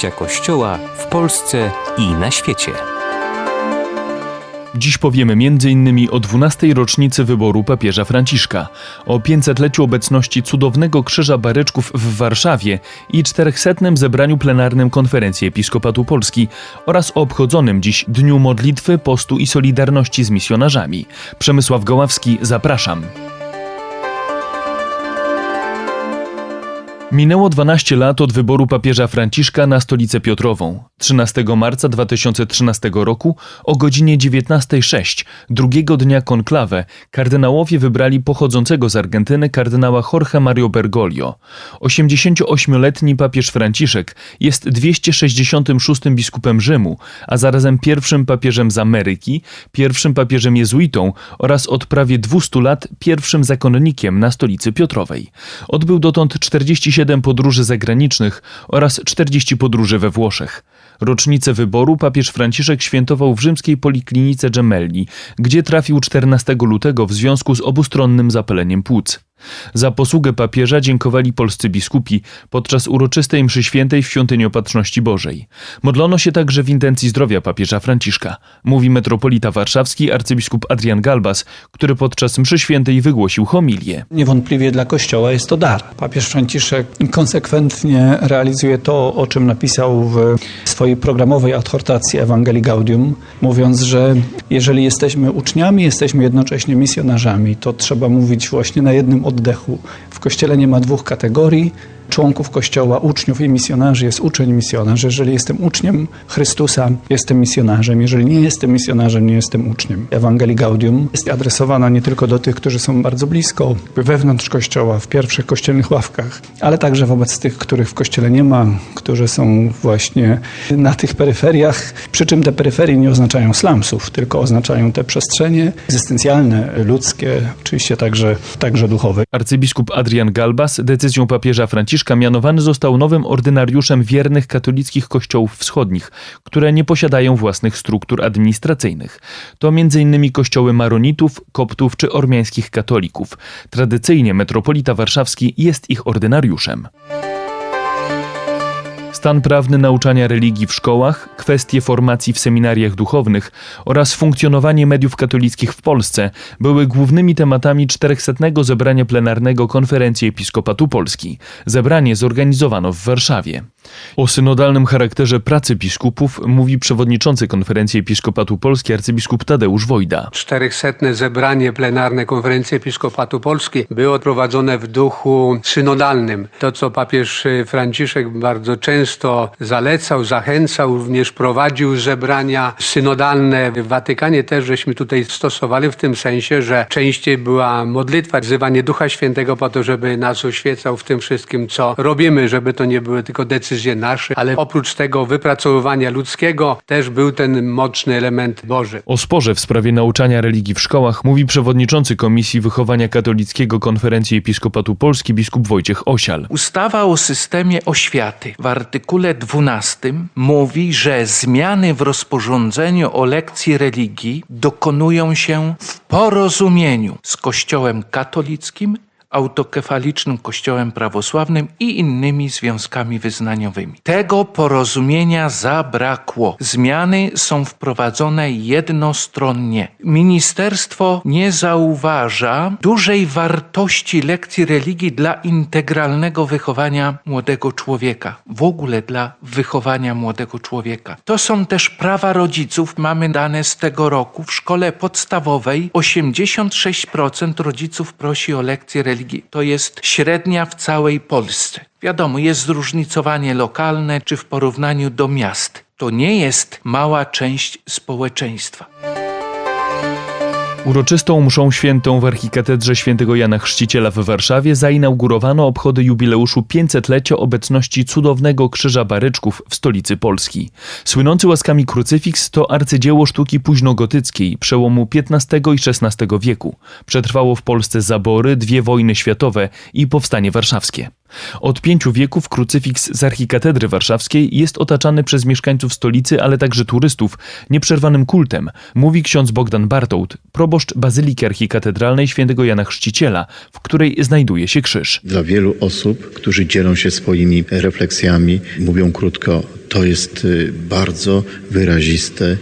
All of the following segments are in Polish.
życia Kościoła w Polsce i na świecie. Dziś powiemy m.in. o 12. rocznicy wyboru papieża Franciszka, o 500-leciu obecności cudownego krzyża baryczków w Warszawie i 400. zebraniu plenarnym Konferencji Episkopatu Polski oraz o obchodzonym dziś Dniu Modlitwy, Postu i Solidarności z misjonarzami. Przemysław Goławski, zapraszam. Minęło 12 lat od wyboru papieża Franciszka na stolicę Piotrową. 13 marca 2013 roku o godzinie 19.06, drugiego dnia konklawę, kardynałowie wybrali pochodzącego z Argentyny kardynała Jorge Mario Bergoglio. 88-letni papież Franciszek jest 266 biskupem Rzymu, a zarazem pierwszym papieżem z Ameryki, pierwszym papieżem jezuitą oraz od prawie 200 lat pierwszym zakonnikiem na stolicy Piotrowej. Odbył dotąd 47 podróży zagranicznych oraz 40 podróży we Włoszech. Rocznicę wyboru papież Franciszek świętował w rzymskiej poliklinice Gemelli, gdzie trafił 14 lutego w związku z obustronnym zapaleniem płuc. Za posługę papieża dziękowali polscy biskupi podczas uroczystej mszy świętej w Świątyni Opatrzności Bożej. Modlono się także w intencji zdrowia papieża Franciszka, mówi metropolita warszawski arcybiskup Adrian Galbas, który podczas mszy świętej wygłosił homilię. Niewątpliwie dla Kościoła jest to dar. Papież Franciszek konsekwentnie realizuje to, o czym napisał w swojej programowej adhortacji Ewangelii Gaudium, mówiąc, że jeżeli jesteśmy uczniami, jesteśmy jednocześnie misjonarzami, to trzeba mówić właśnie na jednym oddechu. W Kościele nie ma dwóch kategorii członków Kościoła, uczniów i misjonarzy. Jest uczeń, misjonarz. Jeżeli jestem uczniem Chrystusa, jestem misjonarzem. Jeżeli nie jestem misjonarzem, nie jestem uczniem. Ewangelii Gaudium jest adresowana nie tylko do tych, którzy są bardzo blisko, wewnątrz Kościoła, w pierwszych kościelnych ławkach, ale także wobec tych, których w Kościele nie ma, którzy są właśnie na tych peryferiach. Przy czym te peryferie nie oznaczają slumsów, tylko oznaczają te przestrzenie egzystencjalne, ludzkie, oczywiście także, także duchowe. Arcybiskup Adrian Galbas decyzją papieża Franciszka mianowany został nowym ordynariuszem wiernych katolickich kościołów wschodnich, które nie posiadają własnych struktur administracyjnych. To m.in. kościoły maronitów, koptów czy ormiańskich katolików. Tradycyjnie metropolita warszawski jest ich ordynariuszem. Stan prawny nauczania religii w szkołach, kwestie formacji w seminariach duchownych oraz funkcjonowanie mediów katolickich w Polsce były głównymi tematami 400. zebrania plenarnego Konferencji Episkopatu Polski. Zebranie zorganizowano w Warszawie. O synodalnym charakterze pracy biskupów mówi przewodniczący Konferencji Episkopatu Polski arcybiskup Tadeusz Wojda. 400. zebranie plenarne Konferencji Episkopatu Polski było prowadzone w duchu synodalnym. To, co papież Franciszek bardzo często zalecał, zachęcał, również prowadził zebrania synodalne. W Watykanie też żeśmy tutaj stosowali w tym sensie, że częściej była modlitwa, wzywanie Ducha Świętego po to, żeby nas oświecał w tym wszystkim, co robimy, żeby to nie były tylko decyzje nasze, ale oprócz tego wypracowywania ludzkiego też był ten mocny element Boży. O sporze w sprawie nauczania religii w szkołach mówi przewodniczący Komisji Wychowania Katolickiego Konferencji Episkopatu Polski biskup Wojciech Osial. Ustawa o systemie oświaty w artykule 12 mówi, że zmiany w rozporządzeniu o lekcji religii dokonują się w porozumieniu z Kościołem katolickim autokefalicznym Kościołem prawosławnym i innymi związkami wyznaniowymi. Tego porozumienia zabrakło. Zmiany są wprowadzone jednostronnie. Ministerstwo nie zauważa dużej wartości lekcji religii dla integralnego wychowania młodego człowieka, w ogóle dla wychowania młodego człowieka. To są też prawa rodziców. Mamy dane z tego roku. W szkole podstawowej 86% rodziców prosi o lekcję to jest średnia w całej Polsce. Wiadomo, jest zróżnicowanie lokalne czy w porównaniu do miast. To nie jest mała część społeczeństwa. Uroczystą mszą świętą w archikatedrze świętego Jana Chrzciciela w Warszawie zainaugurowano obchody jubileuszu 500-lecia obecności cudownego krzyża baryczków w stolicy Polski. Słynący łaskami krucyfiks to arcydzieło sztuki późnogotyckiej przełomu XV i XVI wieku. Przetrwało w Polsce zabory, dwie wojny światowe i powstanie warszawskie. Od pięciu wieków krucyfiks z archikatedry warszawskiej jest otaczany przez mieszkańców stolicy, ale także turystów, nieprzerwanym kultem, mówi ksiądz Bogdan Bartołt, proboszcz Bazyliki Archikatedralnej świętego Jana Chrzciciela, w której znajduje się krzyż. Dla wielu osób, którzy dzielą się swoimi refleksjami, mówią krótko, To jest y, bardzo wyraziste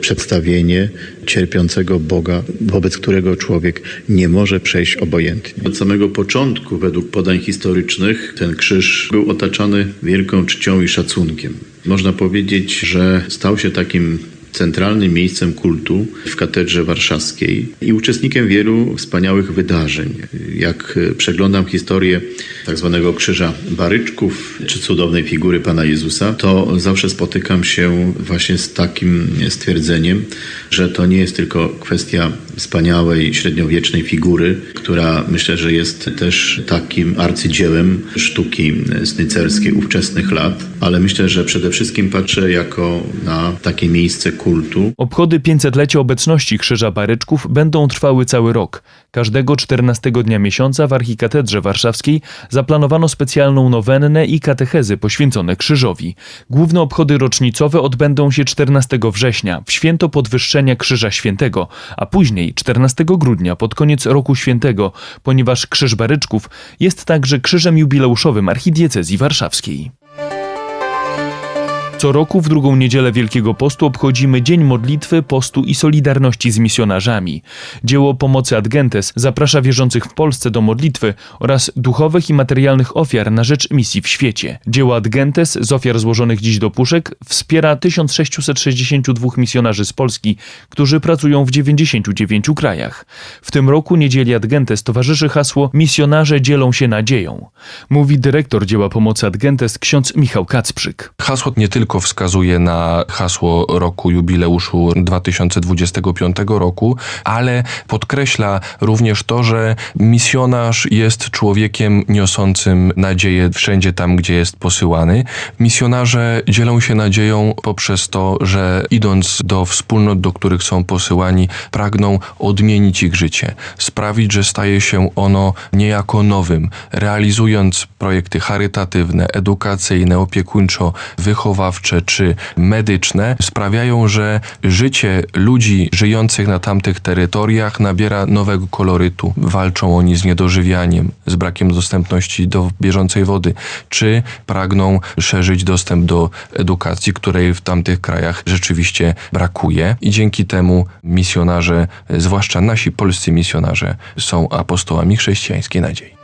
przedstawienie cierpiącego Boga, wobec którego człowiek nie może przejść obojętnie. Od samego początku, według podań historycznych, ten krzyż był otaczany wielką czcią i szacunkiem. Można powiedzieć, że stał się takim centralnym miejscem kultu w katedrze warszawskiej i uczestnikiem wielu wspaniałych wydarzeń. Jak przeglądam historię tak zwanego krzyża baryczków czy cudownej figury Pana Jezusa, to zawsze spotykam się właśnie z takim stwierdzeniem, że to nie jest tylko kwestia wspaniałej średniowiecznej figury, która myślę, że jest też takim arcydziełem sztuki snycerskiej ówczesnych lat, ale myślę, że przede wszystkim patrzę jako na takie miejsce kultu, Obchody 500-lecia obecności Krzyża Baryczków będą trwały cały rok. Każdego 14 dnia miesiąca w Archikatedrze Warszawskiej zaplanowano specjalną nowennę i katechezy poświęcone krzyżowi. Główne obchody rocznicowe odbędą się 14 września, w święto podwyższenia Krzyża Świętego, a później 14 grudnia, pod koniec roku świętego, ponieważ Krzyż Baryczków jest także krzyżem jubileuszowym archidiecezji warszawskiej. Co roku w drugą niedzielę Wielkiego Postu obchodzimy Dzień Modlitwy, Postu i Solidarności z misjonarzami. Dzieło Pomocy Ad Gentes zaprasza wierzących w Polsce do modlitwy oraz duchowych i materialnych ofiar na rzecz misji w świecie. Dzieło Ad Gentes z ofiar złożonych dziś do puszek wspiera 1662 misjonarzy z Polski, którzy pracują w 99 krajach. W tym roku Niedzieli Ad Gentes towarzyszy hasło Misjonarze dzielą się nadzieją. Mówi dyrektor dzieła Pomocy Ad Gentes ksiądz Michał Kacprzyk. Hasło nie tylko wskazuje na hasło roku jubileuszu 2025 roku, ale podkreśla również to, że misjonarz jest człowiekiem niosącym nadzieję wszędzie tam, gdzie jest posyłany. Misjonarze dzielą się nadzieją poprzez to, że idąc do wspólnot, do których są posyłani, pragną odmienić ich życie, sprawić, że staje się ono niejako nowym, realizując projekty charytatywne, edukacyjne, czy medyczne, sprawiają, że życie ludzi żyjących na tamtych terytoriach nabiera nowego kolorytu. Walczą oni z niedożywianiem, z brakiem dostępności do bieżącej wody, czy pragną szerzyć dostęp do edukacji, której w tamtych krajach rzeczywiście brakuje. I dzięki temu misjonarze, zwłaszcza nasi polscy misjonarze, są apostołami chrześcijańskiej nadziei.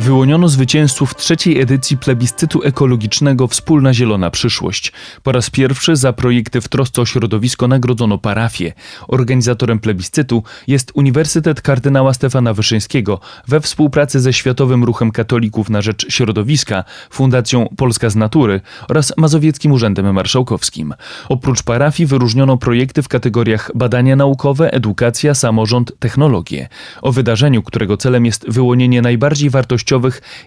Wyłoniono zwycięzców trzeciej edycji plebiscytu ekologicznego Wspólna Zielona Przyszłość. Po raz pierwszy za projekty w trosce o środowisko nagrodzono parafię. Organizatorem plebiscytu jest Uniwersytet Kardynała Stefana Wyszyńskiego we współpracy ze Światowym Ruchem Katolików na Rzecz Środowiska, Fundacją Polska z Natury oraz Mazowieckim Urzędem Marszałkowskim. Oprócz parafii wyróżniono projekty w kategoriach badania naukowe, edukacja, samorząd, technologie. O wydarzeniu, którego celem jest wyłonienie najbardziej wartościowych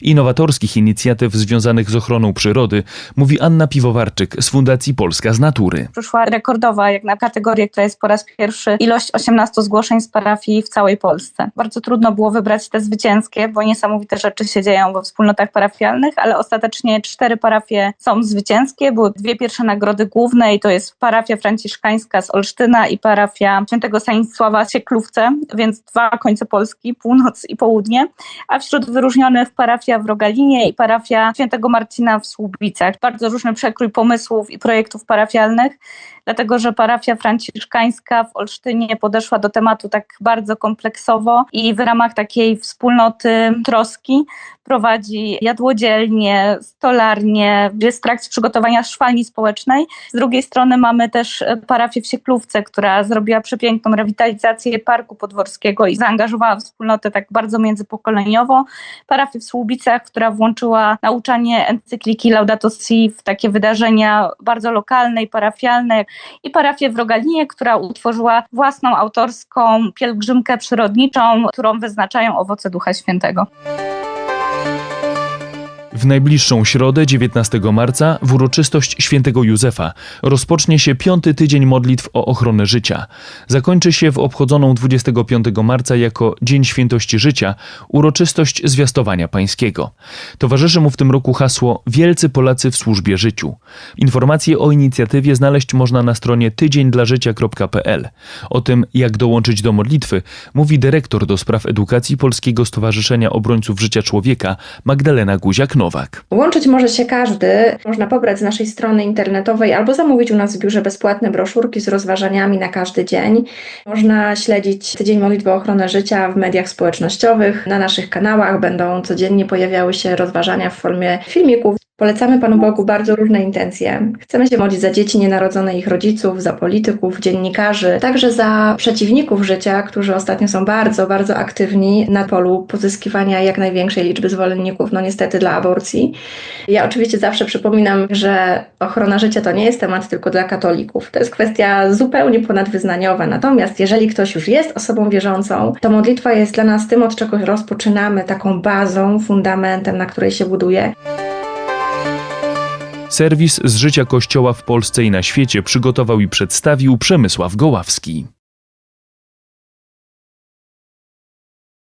i nowatorskich inicjatyw związanych z ochroną przyrody, mówi Anna Piwowarczyk z Fundacji Polska z Natury. przyszła rekordowa, jak na kategorię, która jest po raz pierwszy, ilość 18 zgłoszeń z parafii w całej Polsce. Bardzo trudno było wybrać te zwycięskie, bo niesamowite rzeczy się dzieją we wspólnotach parafialnych, ale ostatecznie cztery parafie są zwycięskie. Były dwie pierwsze nagrody główne i to jest parafia franciszkańska z Olsztyna i parafia świętego Stanisława w Sieklówce, więc dwa końce Polski, północ i południe, a wśród wyróżnionych parafia w Rogalinie i parafia świętego Marcina w Słubicach. Bardzo różny przekrój pomysłów i projektów parafialnych, dlatego że parafia franciszkańska w Olsztynie podeszła do tematu tak bardzo kompleksowo i w ramach takiej wspólnoty troski prowadzi jadłodzielnie, stolarnie, jest w trakcie przygotowania szwalni społecznej. Z drugiej strony mamy też parafię w Sieklówce, która zrobiła przepiękną rewitalizację Parku Podworskiego i zaangażowała wspólnotę tak bardzo międzypokoleniowo. Parafię w Słubicach, która włączyła nauczanie encykliki Laudato Si w takie wydarzenia bardzo lokalne i parafialne i parafię w Rogalinie, która utworzyła własną autorską pielgrzymkę przyrodniczą, którą wyznaczają owoce Ducha Świętego. W najbliższą środę, 19 marca, w uroczystość świętego Józefa rozpocznie się piąty tydzień modlitw o ochronę życia. Zakończy się w obchodzoną 25 marca jako Dzień Świętości Życia uroczystość zwiastowania pańskiego. Towarzyszy mu w tym roku hasło Wielcy Polacy w służbie życiu. Informacje o inicjatywie znaleźć można na stronie tydziendlażycia.pl. O tym, jak dołączyć do modlitwy, mówi dyrektor do spraw edukacji Polskiego Stowarzyszenia Obrońców Życia Człowieka Magdalena Guziak-Nowak. Nowak. Łączyć może się każdy. Można pobrać z naszej strony internetowej albo zamówić u nas w biurze bezpłatne broszurki z rozważaniami na każdy dzień. Można śledzić Tydzień Modlitwy o ochronę życia w mediach społecznościowych. Na naszych kanałach będą codziennie pojawiały się rozważania w formie filmików. Polecamy Panu Bogu bardzo różne intencje. Chcemy się modlić za dzieci nienarodzone ich rodziców, za polityków, dziennikarzy, także za przeciwników życia, którzy ostatnio są bardzo, bardzo aktywni na polu pozyskiwania jak największej liczby zwolenników, no niestety dla aborcji. Ja oczywiście zawsze przypominam, że ochrona życia to nie jest temat tylko dla katolików. To jest kwestia zupełnie ponadwyznaniowa. Natomiast jeżeli ktoś już jest osobą wierzącą, to modlitwa jest dla nas tym, od czego rozpoczynamy, taką bazą, fundamentem, na której się buduje. Serwis z życia Kościoła w Polsce i na świecie przygotował i przedstawił Przemysław Goławski.